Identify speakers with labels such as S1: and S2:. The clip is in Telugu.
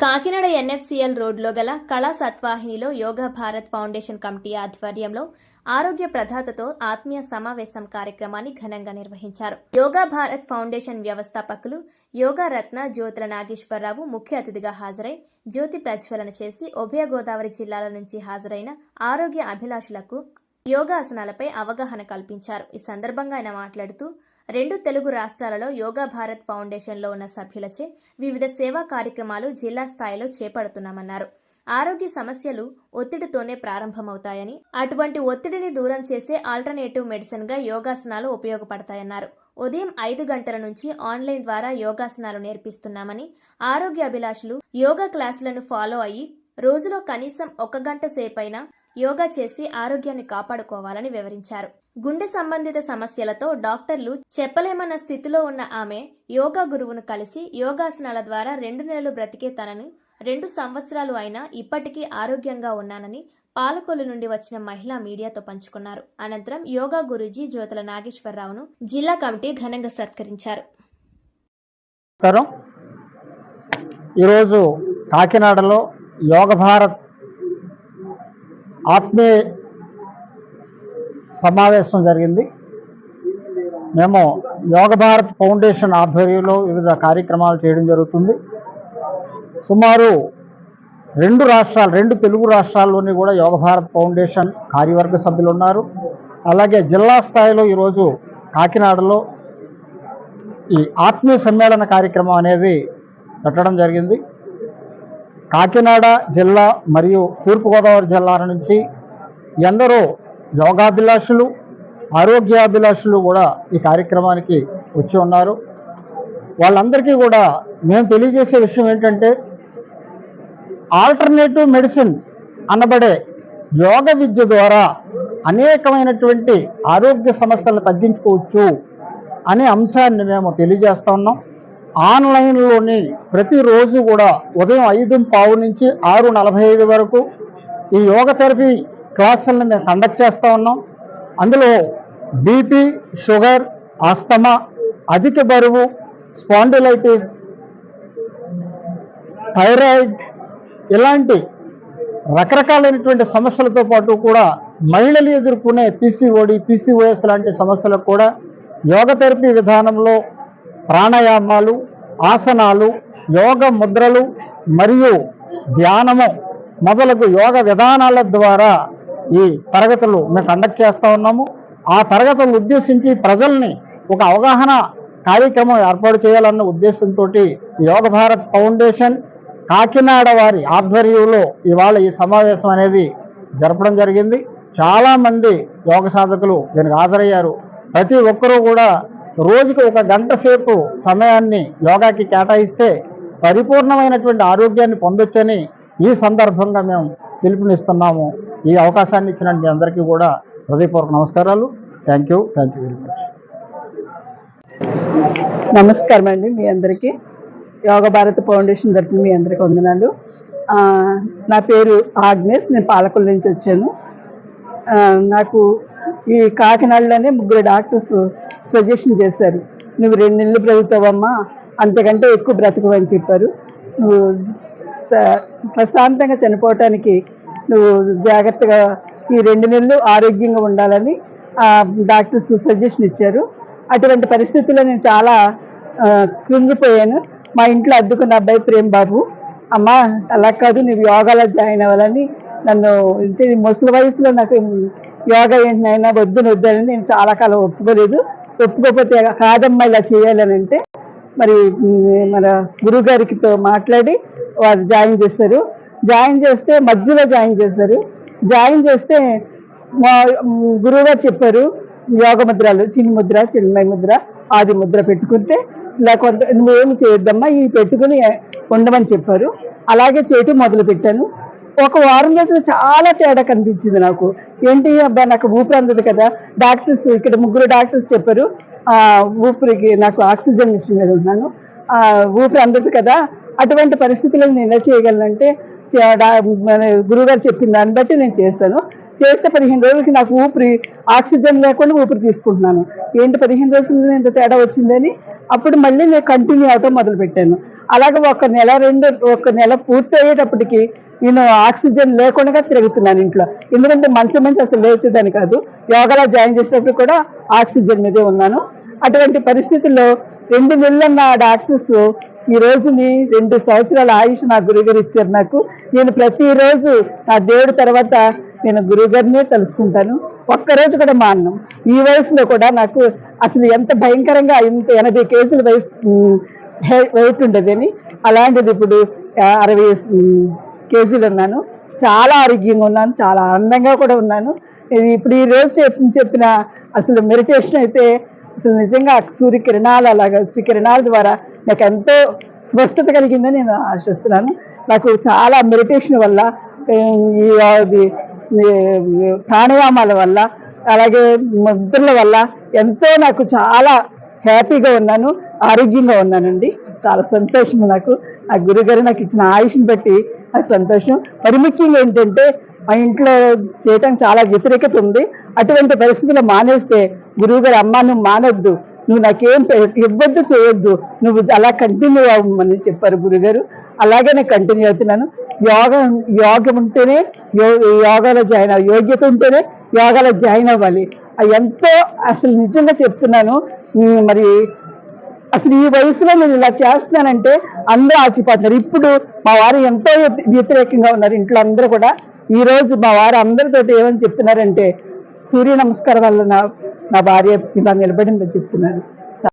S1: కాకినాడ ఎన్ఎఫ్సిఎల్ రోడ్లో గల కళా సత్వాహినిలో యోగా భారత్ ఫౌండేషన్ కమిటీ ఆధ్వర్యంలో ఆరోగ్య ప్రధాతతో ఆత్మీయ సమావేశం కార్యక్రమాన్ని ఘనంగా నిర్వహించారు. యోగా భారత్ ఫౌండేషన్ వ్యవస్థాపకులు యోగా రత్న జ్యోతుల నాగేశ్వరరావు ముఖ్య అతిథిగా హాజరై జ్యోతి ప్రజ్వలన చేసి ఉభయ గోదావరి జిల్లాల నుంచి హాజరైన ఆరోగ్య అభిలాషులకు యోగాసనాలపై అవగాహన కల్పించారు. ఈ సందర్భంగా ఆయన మాట్లాడుతూ రెండు తెలుగు రాష్ట్రాలలో యోగా భారత్ ఫౌండేషన్లో ఉన్న సభ్యులచే వివిధ సేవా కార్యక్రమాలు జిల్లా స్థాయిలో చేపడుతున్నామన్నారు. ఆరోగ్య సమస్యలు ఒత్తిడితోనే ప్రారంభమవుతాయని అటువంటి ఒత్తిడిని దూరం చేసే ఆల్టర్నేటివ్ మెడిసిన్గా యోగాసనాలు ఉపయోగపడతాయన్నారు. ఉదయం ఐదు గంటల నుంచి ఆన్లైన్ ద్వారా యోగాసనాలు నేర్పిస్తున్నామని ఆరోగ్య అభిలాషులు యోగా క్లాసులను ఫాలో అయ్యి రోజులో కనీసం ఒక గంట సేపైనా యోగా చేసి ఆరోగ్యాన్ని కాపాడుకోవాలని వివరించారు. గుండె సంబంధిత సమస్యలతో డాక్టర్లు చెప్పలేమన్న స్థితిలో ఉన్న ఆమె యోగా గురువును కలిసి యోగాసనాల ద్వారా రెండు నెలలు బ్రతికే తనను రెండు సంవత్సరాలు అయినా ఇప్పటికీ ఆరోగ్యంగా ఉన్నానని పాలకొల్లు నుండి వచ్చిన మహిళా మీడియాతో పంచుకున్నారు. అనంతరం యోగా గురూజీ జ్యోతుల నాగేశ్వరరావును జిల్లా కమిటీ ఘనంగా సత్కరించారు.
S2: ఈరోజు కాకినాడలో యోగ భారత్ ఆత్మీయ సమావేశం జరిగింది. మేము యోగ భారత్ ఫౌండేషన్ ఆధ్వర్యంలో వివిధ కార్యక్రమాలు చేయడం జరుగుతుంది. సుమారు రెండు రాష్ట్రాలు రెండు తెలుగు రాష్ట్రాల్లోని కూడా యోగ భారత్ ఫౌండేషన్ కార్యవర్గ సభ్యులు ఉన్నారు. అలాగే జిల్లా స్థాయిలో ఈరోజు కాకినాడలో ఈ ఆత్మీయ సమ్మేళన కార్యక్రమం అనేది పెట్టడం జరిగింది. కాకినాడ జిల్లా మరియు తూర్పుగోదావరి జిల్లాల నుంచి ఎందరో యోగాభిలాషులు ఆరోగ్యాభిలాషులు కూడా ఈ కార్యక్రమానికి వచ్చి ఉన్నారు. వాళ్ళందరికీ కూడా మేము తెలియజేసే విషయం ఏంటంటే ఆల్టర్నేటివ్ మెడిసిన్ అనబడే యోగ విద్య ద్వారా అనేకమైనటువంటి ఆరోగ్య సమస్యలను తగ్గించుకోవచ్చు అనే అంశాన్ని మేము తెలియజేస్తా ఉన్నాం. ఆన్లైన్లోని ప్రతిరోజు కూడా ఉదయం ఐదు పావు నుంచి ఆరు నలభై ఐదు వరకు ఈ యోగ థెరపీ క్లాసులను మేము కండక్ట్ చేస్తూ ఉన్నాం. అందులో బీపీ షుగర్ ఆస్తమా అధిక బరువు స్పాండిలైటిస్ థైరాయిడ్ ఇలాంటి రకరకాలైనటువంటి సమస్యలతో పాటు కూడా మహిళలు ఎదుర్కొనే పీసీఓడి పీసీఓఎస్ లాంటి సమస్యలకు కూడా యోగ థెరపీ విధానంలో ప్రాణాయామాలు ఆసనాలు యోగ ముద్రలు మరియు ధ్యానము మొదలగు యోగ విధానాల ద్వారా ఈ తరగతులు మేము కండక్ట్ చేస్తూ ఉన్నాము. ఆ తరగతులు ఉద్దేశించి ప్రజల్ని ఒక అవగాహన కార్యక్రమం ఏర్పాటు చేయాలన్న ఉద్దేశంతో యోగ భారత్ ఫౌండేషన్ కాకినాడ వారి ఆధ్వర్యంలో ఇవాళ ఈ సమావేశం అనేది జరపడం జరిగింది. చాలామంది యోగ సాధకులు దీనికి హాజరయ్యారు. ప్రతి ఒక్కరూ కూడా రోజుకి ఒక గంట సేపు సమయాన్ని యోగాకి కేటాయిస్తే పరిపూర్ణమైనటువంటి ఆరోగ్యాన్ని పొందొచ్చని ఈ సందర్భంగా మేము పిలుపునిస్తున్నాము. ఈ అవకాశాన్ని ఇచ్చిన మీ అందరికీ కూడా హృదయపూర్వక నమస్కారాలు. Thank you thank you very much
S3: నమస్కారం అండి మీ అందరికీ. యోగ భారత్ ఫౌండేషన్ తరఫున మీ అందరికీ వందనాలు. నా పేరు ఆగ్నేస్ నేను పాలకుల నుంచి వచ్చాను. నాకు ఈ కాకినాడలోనే ముగ్గురు డాక్టర్స్ సజెషన్ చేశారు. నువ్వు రెండు నెలలు బ్రతుకుతావమ్మా అంతకంటే ఎక్కువ బ్రతకవు అని చెప్పారు. నువ్వు స- ప్రశాంతంగా చనిపోవటానికి నువ్వు జాగ్రత్తగా ఈ రెండు నెలలు ఆరోగ్యంగా ఉండాలని ఆ, డాక్టర్స్ సజెషన్ ఇచ్చారు. అటువంటి పరిస్థితుల్లో నేను చాలా కృంగిపోయాను. మా ఇంట్లో అద్దుకున్న అబ్బాయి ప్రేమ్ బాబు. అమ్మ అలా కాదు నువ్వు యోగాలో జాయిన్ అవ్వాలని నన్ను ముసలి వయసులో నాకు యోగా ఏంటి నాయన వద్దును వద్దని నేను చాలా కాలం ఒప్పుకోలేదు. ఒప్పుకోకపోతే కాదమ్మా ఇలా చేయాలని అంటే మరి మన గురువు మాట్లాడి వారు జాయిన్ చేశారు. జాయిన్ చేస్తే మధ్యలో జాయిన్ చేశారు. జాయిన్ చేస్తే మా గురువు గారు చెప్పారు యోగ ముద్రలు చిన్న ముద్ర చిన్మయ ముద్ర ఆది ముద్ర పెట్టుకుంటే ఇలా కొంత నువ్వేమి చేయొద్దమ్మా ఇవి పెట్టుకుని ఉండమని చెప్పారు. అలాగే చేయటం మొదలు పెట్టాను ఒక వారం రోజులు చాలా తేడా కనిపించింది నాకు. ఏంటి అబ్బా నాకు ఊపిరి అందదు కదా. డాక్టర్స్ ఇక్కడ ముగ్గురు డాక్టర్స్ చెప్పారు ఊపిరికి నాకు ఆక్సిజన్ మిషన్ మీద ఉన్నాను. ఊపిరి అందదు కదా. అటువంటి పరిస్థితుల్లో నేను ఎలా చేయగలనంటే అంటే మన గురువుగారు చెప్పిన దాన్ని బట్టి నేను చేశాను చేస్తే పదిహేను రోజులకి నాకు ఊపిరి ఆక్సిజన్ లేకుండా ఊపిరి తీసుకుంటున్నాను. ఏంటి పదిహేను రోజులు ఇంత తేడా వచ్చిందని? అప్పుడు మళ్ళీ నేను కంటిన్యూ అవటం మొదలుపెట్టాను. అలాగే ఒక నెల రెండు ఒక నెల పూర్తి అయ్యేటప్పటికి నేను ఆక్సిజన్ లేకుండా తిరుగుతున్నాను ఇంట్లో. ఎందుకంటే మంచి మంచి అసలు లేచేదాన్ని కాదు. యోగాలో జాయిన్ చేసినప్పుడు కూడా ఆక్సిజన్ మీదే ఉన్నాను. అటువంటి పరిస్థితుల్లో రెండు నెలలన్న డాక్టర్స్ ఈ రోజుని రెండు సంవత్సరాల ఆయుష్ నా గురుగారు ఇచ్చారు నాకు. నేను ప్రతిరోజు నా దేవుడి తర్వాత నేను గురుగారినే తెలుసుకుంటాను ఒక్కరోజు కూడా మా అన్నం ఈ వయసులో కూడా నాకు అసలు ఎంత భయంకరంగా ఇంత ఎనభై కేజీల వయసు వెయిట్ ఉండేదని అలాంటిది ఇప్పుడు అరవై కేజీలు ఉన్నాను. చాలా ఆరోగ్యంగా ఉన్నాను. చాలా ఆనందంగా కూడా ఉన్నాను. ఇది ఇప్పుడు ఈ రోజు చెప్పి చెప్పిన అసలు మెడిటేషన్ అయితే అసలు నిజంగా సూర్యకిరణాలు అలాగా వచ్చి కిరణాల ద్వారా నాకు ఎంతో స్వస్థత కలిగిందని నేను ఆశిస్తున్నాను. నాకు చాలా మెడిటేషన్ వల్ల ఈ ప్రాణాయామాల వల్ల అలాగే ముద్రల వల్ల ఎంతో నాకు చాలా హ్యాపీగా ఉన్నాను ఆరోగ్యంగా ఉన్నానండి. చాలా సంతోషం నాకు. ఆ గురుగారు నాకు ఇచ్చిన ఆయుష్ని బట్టి నాకు సంతోషం. మరి ముఖ్యంగా ఏంటంటే మా ఇంట్లో చేయటం చాలా వ్యతిరేకత ఉంది. అటువంటి పరిస్థితుల్లో మానేస్తే గురువుగారు అమ్మ నువ్వు మానొద్దు. నువ్వు నాకేం పె- ఇవ్వద్దు చేయొద్దు. నువ్వు అలా కంటిన్యూ అవ్వమని చెప్పారు గురుగారు. అలాగే నేను కంటిన్యూ అవుతున్నాను. యోగ యోగం ఉంటేనే యో- యోగాలో జాయిన్ అవ్వాలి యోగ్యత ఉంటేనే యోగాలో జాయిన్ అవ్వాలి. అది ఎంతో అసలు నిజంగా చెప్తున్నాను. మరి అసలు ఈ వయసులో నేను ఇలా చేస్తున్నానంటే అందరూ ఆచిపోతున్నారు ఇప్పుడు మా వారు ఎంతో వ్యతిరేకంగా ఉన్నారు ఇంట్లో అందరూ కూడా. ఈరోజు మా వారు అందరితోటి ఏమని చెప్తున్నారంటే సూర్య నమస్కారం వల్ల నా నా భార్య ఇలా నిలబడిందని చెప్తున్నారు.